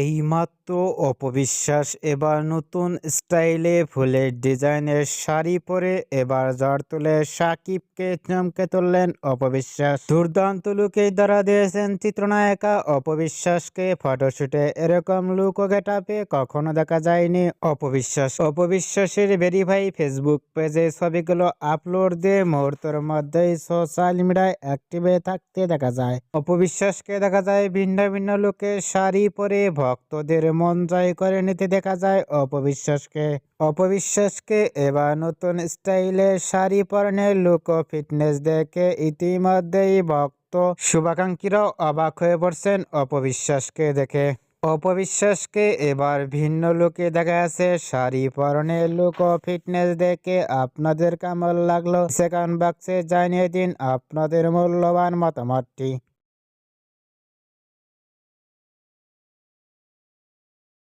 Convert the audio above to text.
এইমাত্র অপবিশ্বাস। এবার নতুন স্টাইলে ফুলের ডিজাইনের শাড়ি পরে এবার ঝড় তুলে সাকিবকে চমকে তুললেন অপবিশ্বাস। দুর্দান্ত লুকে দ্বারা দিয়েছেন চিত্রনায়িকা অপবিশ্বাসকে। ফটোশুটে এরকম লুক ও গেটাপে কখনো দেখা যায়নি অপবিশ্বাস। অপবিশ্বাসের ভেরিফাই ফেসবুক পেজে ছবিগুলো আপলোড দিয়ে মুহূর্তের মধ্যেই সোশ্যাল মিডিয়ায় অ্যাক্টিভে থাকতে দেখা যায়। অপবিশ্বাসকে দেখা যায় ভিন্ন ভিন্ন লোকে শাড়ি পরে ভক্তদের মন জয় করে নিতে দেখা যায় অপবিশ্বাসকে। অপবিশ্বাসকে এবার নতুন স্টাইলে শাড়ি পরনের লুক ও ফিটনেস দেখে ইতিমধ্যেই ভক্ত শুভাকাঙ্ক্ষীরাও অবাক হয়ে পড়ছেন অপবিশ্বাসকে দেখে। অপবিশ্বাসকে এবার ভিন্ন লুকে দেখা যাচ্ছে, শাড়ি পরনের লুক ও ফিটনেস দেখে আপনাদের কেমন লাগল? সেকেন্ড বক্সে জানিয়ে দিন আপনাদের মূল্যবান মতামতটি।